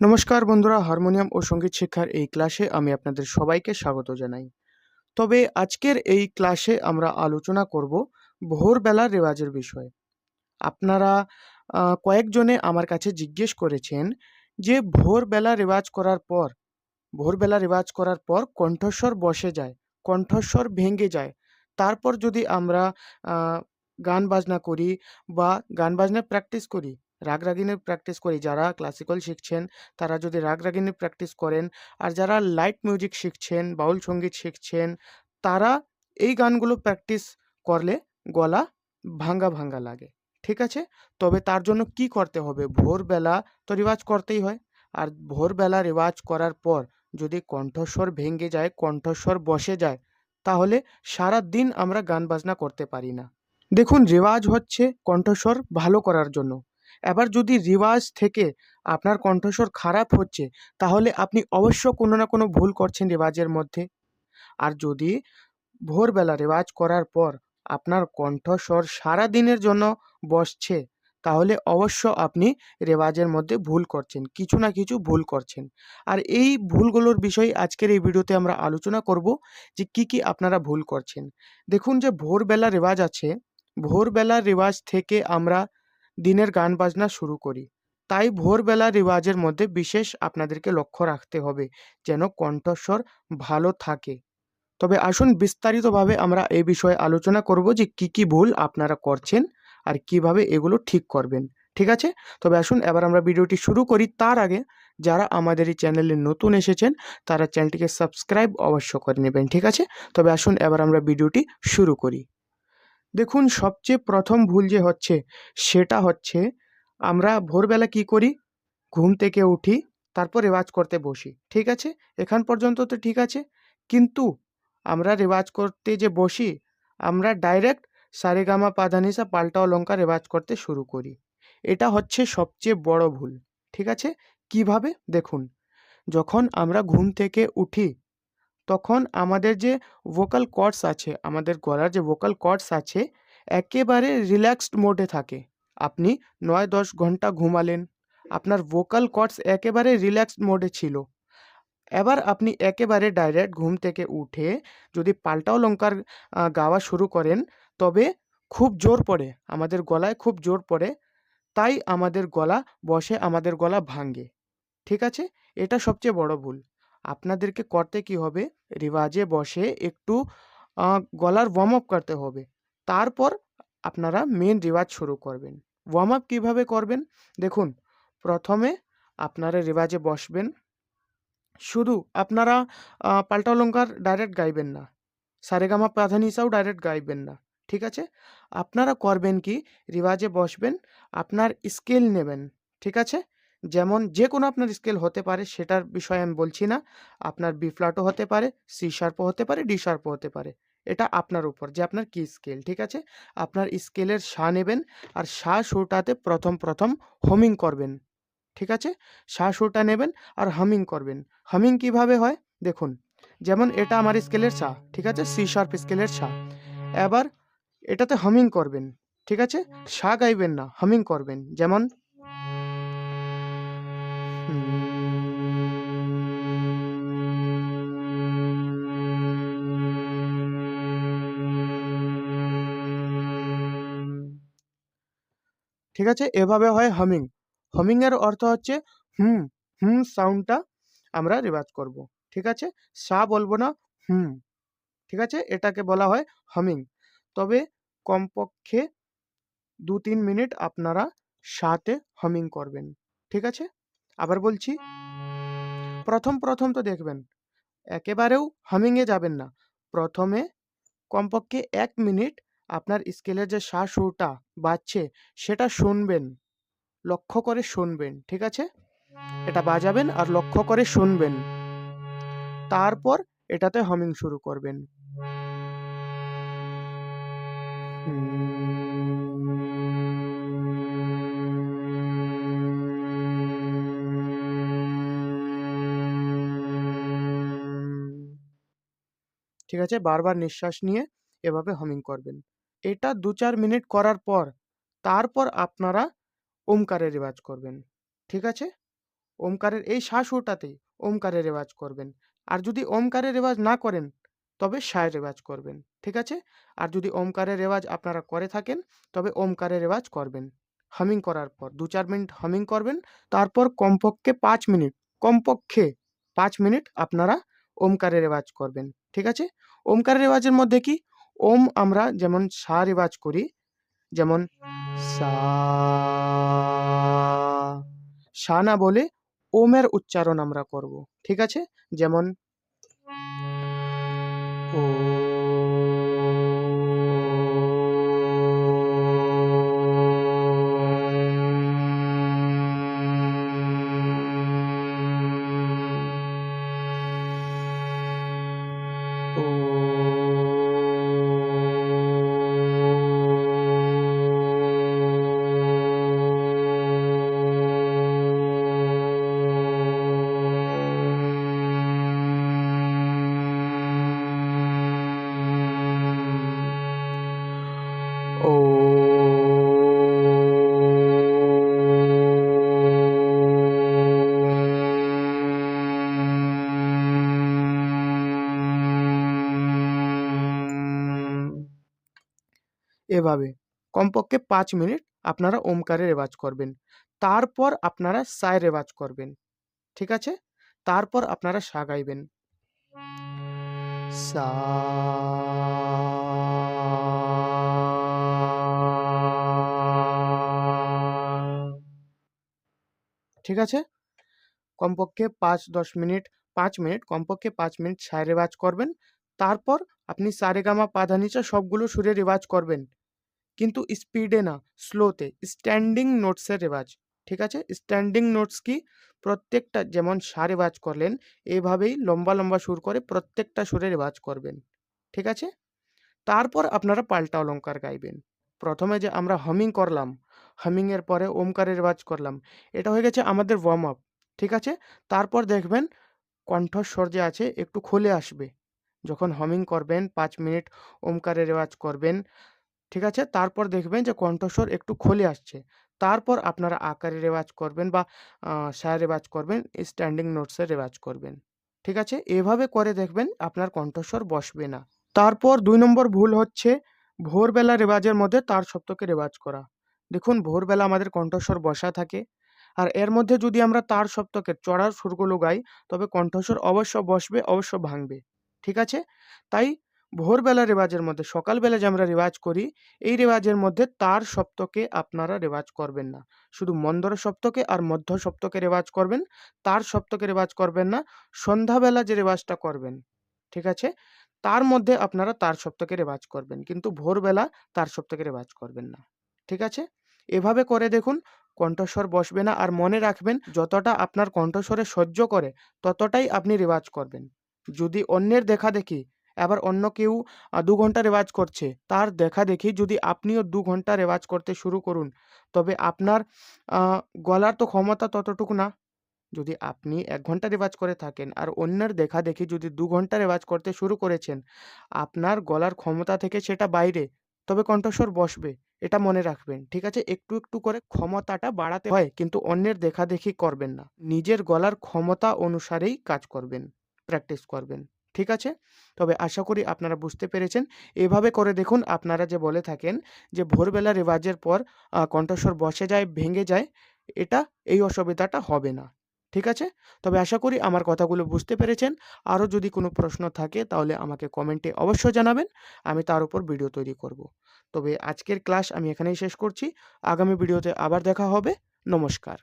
নমস্কার বন্ধুরা, হারমোনিয়াম ও সংগীত শিক্ষার এই ক্লাসে আমি আপনাদের সবাইকে স্বাগত জানাই। তবে আজকের এই ক্লাসে আমরা আলোচনা করব ভোরবেলার রেওয়াজের বিষয়ে। আপনারা কয়েকজনে আমার কাছে জিজ্ঞেস করেছেন যে ভোরবেলা রেওয়াজ করার পর, ভোরবেলা রেওয়াজ করার পর কণ্ঠস্বর বসে যায়, কণ্ঠস্বর ভেঙে যায়। তারপর যদি আমরা গান বাজনা করি বা গান বাজনার প্র্যাকটিস করি রাগ রাগিনের প্র্যাকটিস করি। যারা ক্লাসিক্যাল শিখছেন, তারা যদি রাগ রাগিনীর প্র্যাকটিস করেন, আর যারা লাইট মিউজিক শিখছেন, বাউল সংগীত শিখছেন, তারা এই গানগুলো প্র্যাকটিস করলে গলা ভাঙ্গা ভাঙ্গা লাগে। ঠিক আছে? তবে তার জন্য কি করতে হবে? ভোরবেলা তো রেওয়াজ করতেই হয়। আর ভোরবেলা রেওয়াজ করার পর যদি কণ্ঠস্বর ভেঙে যায়, কণ্ঠস্বর বসে যায়, তাহলে সারা দিন আমরা গান বাজনা করতে পারি না। দেখুন, রেওয়াজ হচ্ছে কণ্ঠস্বর ভালো করার জন্য। এবার যদি রেওয়াজ থেকে আপনার কণ্ঠস্বর খারাপ হচ্ছে, তাহলে আপনি অবশ্য কোনো না কোনো ভুল করছেন রেওয়াজের মধ্যে। আর যদি ভোরবেলা রেওয়াজ করার পর আপনার কণ্ঠস্বর সারা দিনের জন্য বসছে, তাহলে অবশ্য আপনি রেওয়াজের মধ্যে ভুল করছেন, কিছু না কিছু ভুল করছেন। আর এই ভুলগুলোর বিষয়ে আজকের এই ভিডিওতে আমরা আলোচনা করব যে কি কি আপনারা ভুল করছেন। দেখুন যে ভোরবেলা রেওয়াজ আছে, ভোরবেলা রেওয়াজ থেকে আমরা দিনের গান বাজনা শুরু করি। তাই ভোরবেলা রেওয়াজের মধ্যে বিশেষ আপনাদেরকে লক্ষ্য রাখতে হবে যেন কণ্ঠস্বর ভালো থাকে। তবে আসুন বিস্তারিতভাবে আমরা এই বিষয়ে আলোচনা করব যে কি কি ভুল আপনারা করছেন আর কীভাবে এগুলো ঠিক করবেন। ঠিক আছে? তবে আসুন এবার আমরা ভিডিওটি শুরু করি। তার আগে যারা আমাদের এই চ্যানেলে নতুন এসেছেন, তারা চ্যানেলটিকে সাবস্ক্রাইব অবশ্য করে নেবেন। ঠিক আছে? তবে আসুন এবার আমরা ভিডিওটি শুরু করি। দেখুন, সবচেয়ে প্রথম ভুল যে হচ্ছে, সেটা হচ্ছে আমরা ভোরবেলা কি করি? ঘুম থেকে উঠি, তারপর রেওয়াজ করতে বসি, ঠিক আছে? এখান পর্যন্ত তো ঠিক আছে। কিন্তু আমরা রেওয়াজ করতে যে বসি, আমরা ডাইরেক্ট সারেগামা পাধানিসা পাল্টা অলঙ্কার রেওয়াজ করতে শুরু করি। এটা হচ্ছে সবচেয়ে বড় ভুল, ঠিক আছে? কীভাবে? দেখুন, যখন আমরা ঘুম থেকে উঠি তখন আমাদের যে ভোকাল কর্ডস আছে আমাদের গলার যে ভোকাল কর্ডস আছে একেবারে রিল্যাক্সড মোডে থাকে। আপনি নয় দশ ঘণ্টা ঘুমালেন আপনার ভোকাল কর্ডস একেবারে রিল্যাক্সড মোডে ছিল। এবার আপনি একেবারে ডাইরেক্ট ঘুম থেকে উঠে যদি পাল্টা অলঙ্কার আহ, গাওয়া শুরু করেন তবে খুব জোর পড়ে আমাদের গলায় খুব জোর পড়ে তাই আমাদের গলা বসে আমাদের গলা ভাঙে ঠিক আছে? এটা সবচেয়ে বড় ভুল। আপনাদেরকে করতে কি হবে? রিওয়াজে বসে একটু গলার ওয়ার্ম আপ করতে হবে। তারপর আপনারা মেন রেওয়াজ শুরু করবেন। ওয়ার্ম আপ কীভাবে করবেন? দেখুন, প্রথমে আপনারা রেওয়াজে বসবেন। শুধু আপনারা পাল্টা অলঙ্কার ডাইরেক্ট গাইবেন না। সারেগামা প্রাধানিসাও ডাইরেক্ট গাইবেন না। ঠিক আছে? আপনারা করবেন কি? রিওয়াজে বসবেন, আপনার স্কেল নেবেন। ঠিক আছে? যেমন যে কোনো আপনার স্কেল হতে পারে, সেটার বিষয়ে আমি বলছি না। আপনার বি ফ্ল্যাটও হতে পারে সি শার্পও হতে পারে ডি শার্পও হতে পারে। এটা আপনার উপর, যে আপনার কি স্কেল ঠিক আছে? আপনার স্কেলের সা নেবেন আর সা সুরটাতে প্রথম প্রথম হোমিং করবেন, ঠিক আছে? সা সুরটা নেবেন আর হামিং করবেন। হামিং কীভাবে হয়? দেখুন, যেমন এটা আমার স্কেলের সা, ঠিক আছে? সি শার্প স্কেলের সা। এবার এটাতে হামিং করবেন, ঠিক আছে? সা গাইবেন না হামিং করবেন। যেমন ঠিক আছে? এভাবে হয় হামিং হামিং এর অর্থ হচ্ছে হুম হুম সাউন্ডটা আমরা রেওয়াজ করব। ঠিক আছে? সা বলব না হুম। ঠিক আছে? এটাকে বলা হয় হামিং তবে কমপক্ষে দু তিন মিনিট আপনারা সাথে হামিং করবেন। ঠিক আছে? আবার বলছি, প্রথম প্রথম তো দেখবেন, একেবারেও হামিংয়ে যাবেন না। প্রথমে কমপক্ষে এক মিনিট আপনার স্কেলের যে শ্বাস সুরটা বাজছে, সেটা শুনবেন। লক্ষ্য করে শুনবেন, ঠিক আছে? এটা বাজাবেন আর লক্ষ্য করে শুনবেন। তারপর এটাতে হামিং শুরু করবেন। ঠিক আছে? বারবার নিঃশ্বাস নিয়ে এভাবে হামিং করবেন। এটা দু চার মিনিট করার পর, তারপর আপনারা ওমকারের রেওয়াজ করবেন। ঠিক আছে? ওমকারের এই শাসুরটাতেই ওমকারের রেওয়াজ করবেন। আর যদি ওমকারের রেওয়াজ না করেন, তবে সায়ের রেওয়াজ করবেন। ঠিক আছে? আর যদি ওমকারের রেওয়াজ আপনারা করে থাকেন, তবে ওমকারের রেওয়াজ করবেন। হামিং করার পর দু চার মিনিট হামিং করবেন, তারপর কমপক্ষে পাঁচ মিনিট, কমপক্ষে পাঁচ মিনিট আপনারা ওমকারের রেওয়াজ করবেন। ঠিক আছে? ওমকারের রেওয়াজের মধ্যে কি? ওম আমরা যেমন সা রেওয়াজ করি, যেমন সা সা না বলে ওমের উচ্চারণ আমরা করব, ঠিক আছে? যেমন ও এভাবে। কমপক্ষে পাঁচ মিনিট আপনারা ওমকারে রেওয়াজ করবেন। তারপর আপনারা সায় রেওয়াজ করবেন। ঠিক আছে? তারপর আপনারা সা গাইবেন। সা ঠিক আছে? কমপক্ষে পাঁচ, দশ মিনিট, পাঁচ মিনিট, কমপক্ষে পাঁচ মিনিট সায় রেওয়াজ করবেন। তারপর আপনি সারেগামা, পাধানিচা সবগুলো সুরে রেওয়াজ করবেন। কিন্তু স্পিডে না, স্লোতে। স্ট্যান্ডিং নোটসের রেওয়াজ, ঠিক আছে? স্ট্যান্ডিং নোটস কি? প্রত্যেকটা যেমন সা রেওয়াজ করলেন এইভাবেই লম্বা লম্বা সুর করে প্রত্যেকটা সুরে রেওয়াজ করবেন, ঠিক আছে? তারপর আপনারা পাল্টা অলঙ্কার গাইবেন। প্রথমে যে আমরা হামিং করলাম হামিংয়ের পরে ওমকারের রেওয়াজ করলাম, এটা হয়ে গেছে আমাদের ওয়ার্ম আপ ঠিক আছে? তারপর দেখবেন কণ্ঠস্বর যে আছে একটু খুলে আসবে। যখন হামিং করবেন, পাঁচ মিনিট ওমকারের রেওয়াজ করবেন ঠিক আছে? তারপর দেখবেন যে কণ্ঠস্বর একটু খুলে আসছে। তারপর আপনারা আকারে রেওয়াজ করবেন বা সায় রেওয়াজ করবেন, স্ট্যান্ডিং নোটসের রেওয়াজ করবেন। ঠিক আছে? এভাবে করে দেখবেন আপনার কণ্ঠস্বর বসবে না। তারপর দুই নম্বর ভুল হচ্ছে, ভোরবেলা রেওয়াজের মধ্যে তার সপ্তকে রেওয়াজ করা। দেখুন, ভোরবেলা আমাদের কণ্ঠস্বর বসা থাকে। আর এর মধ্যে যদি আমরা তার সপ্তকের চড়ার সুরগুলো গাই, তবে কণ্ঠস্বর অবশ্য বসবে, অবশ্য ভাঙবে। ঠিক আছে? তাই ভোরবেলা রেওয়াজের মধ্যে, সকালবেলা যে আমরা রেওয়াজ করি, এই রেওয়াজের মধ্যে তার সপ্তকে আপনারা রেওয়াজ করবেন না। শুধু মন্দর সপ্তকে আর মধ্য সপ্তকে রেওয়াজ করবেন, তার সপ্তকে রেওয়াজ করবেন না, সন্ধ্যাবেলা যে রেওয়াজটা করবেন, ঠিক আছে? তার মধ্যে আপনারা তার সপ্তকে রেওয়াজ করবেন, কিন্তু ভোরবেলা তার সপ্তকে রেওয়াজ করবেন না, ঠিক আছে? এভাবে করে দেখুন, কণ্ঠস্বর বসবে না আর মনে রাখবেন, যতটা আপনার কণ্ঠস্বরে সহ্য করে, ততটাই আপনি রেওয়াজ করবেন। যদি অন্যের দেখা দেখি আবার অন্য কেউ দু ঘণ্টা রেওয়াজ করছে। তার দেখা দেখি যদি আপনিও দু ঘণ্টা রেওয়াজ করতে শুরু করুন, তবে আপনার গলার তো ক্ষমতা ততটুকু না। যদি আপনি এক ঘণ্টা রেওয়াজ করে থাকেন আর অন্যের দেখা দেখি যদি দু ঘণ্টা রেওয়াজ করতে শুরু করেছেন, আপনার গলার ক্ষমতা থেকে সেটা বাইরে, তবে কণ্ঠস্বর বসবে, এটা মনে রাখবেন। ঠিক আছে? একটু একটু করে ক্ষমতাটা বাড়াতে হয়, কিন্তু অন্যের দেখা দেখি করবেন না। নিজের গলার ক্ষমতা অনুসারেই কাজ করবেন, প্র্যাকটিস করবেন। ঠিক আছে? তবে আশা করি আপনারা বুঝতে পেরেছেন। এভাবে করে দেখুন, আপনারা যে বলে থাকেন যে ভোরবেলা রেওয়াজের পর কণ্ঠস্বর বসে যায়, ভেঙে যায়, এটা এই অসুবিধাটা হবে না। ঠিক আছে? তবে আশা করি আমার কথাগুলো বুঝতে পেরেছেন। আরও যদি কোনো প্রশ্ন থাকে, তাহলে আমাকে কমেন্টে অবশ্যই জানাবেন। আমি তার উপর ভিডিও তৈরি করব। তবে আজকের ক্লাস আমি এখানেই শেষ করছি। আগামী ভিডিওতে আবার দেখা হবে। নমস্কার।